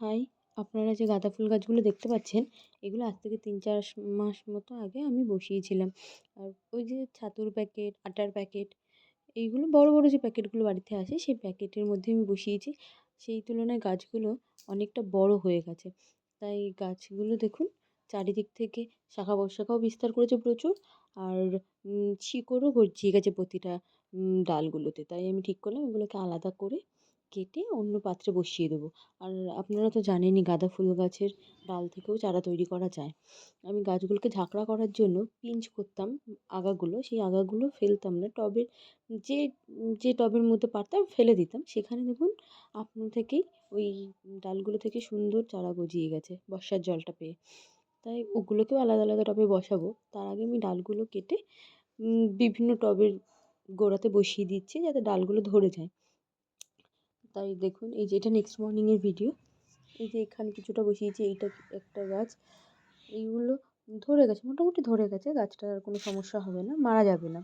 High আপনারা যে গাঁদা ফুল গাছগুলো দেখতে পাচ্ছেন, এগুলো আজ থেকে তিন চার মাস মতো আগে আমি বসিয়েছিলাম। আর ওই যে ছাতুর প্যাকেট, আটার প্যাকেট, এইগুলো বড় বড় যে প্যাকেটগুলো বাড়িতে আসে, সেই প্যাকেটের মধ্যে আমি বসিয়েছি। সেই তুলনায় গাছগুলো অনেকটা বড় হয়ে গেছে। তাই গাছগুলো দেখুন, চারিদিক থেকে শাখা প্রশাখাও বিস্তার করেছে প্রচুর, আর শিকড়ও গজিয়ে গেছে প্রতিটা ডালগুলোতে। তাই আমি ঠিক করলাম, এগুলোকে আলাদা করে কেটে অন্য পাত্রে বসিয়ে দেবো। আর আপনারা তো জানেনই গাঁদা ফুল গাছের ডাল থেকেও চারা তৈরি করা যায়। আমি গাছগুলোকে ঝাঁকড়া করার জন্য পিঞ্চ করতাম আগাগুলো, সেই আগাগুলো ফেলতাম না। টবের যে যে টবের মধ্যে পারতাম ফেলে দিতাম। সেখানে দেখুন আপনা থেকেই ওই ডালগুলো থেকে সুন্দর চারা গজিয়ে গেছে বর্ষার জলটা পেয়ে। তাই ওগুলোকেও আলাদা আলাদা টবে বসাবো। তার আগে আমি ডালগুলো কেটে বিভিন্ন টবের গোড়াতে বসিয়ে দিচ্ছি যাতে ডালগুলো ধরে যায়। তাই দেখুন, এই যে এটা নেক্সট মর্নিংয়ের ভিডিও এই যে এখানে কিছুটা বসিয়েছি, এইটা একটা গাছ। এইগুলো ধরে গেছে, মোটামুটি ধরে গেছে, গাছটার আর কোনো সমস্যা হবে না, মারা যাবে না।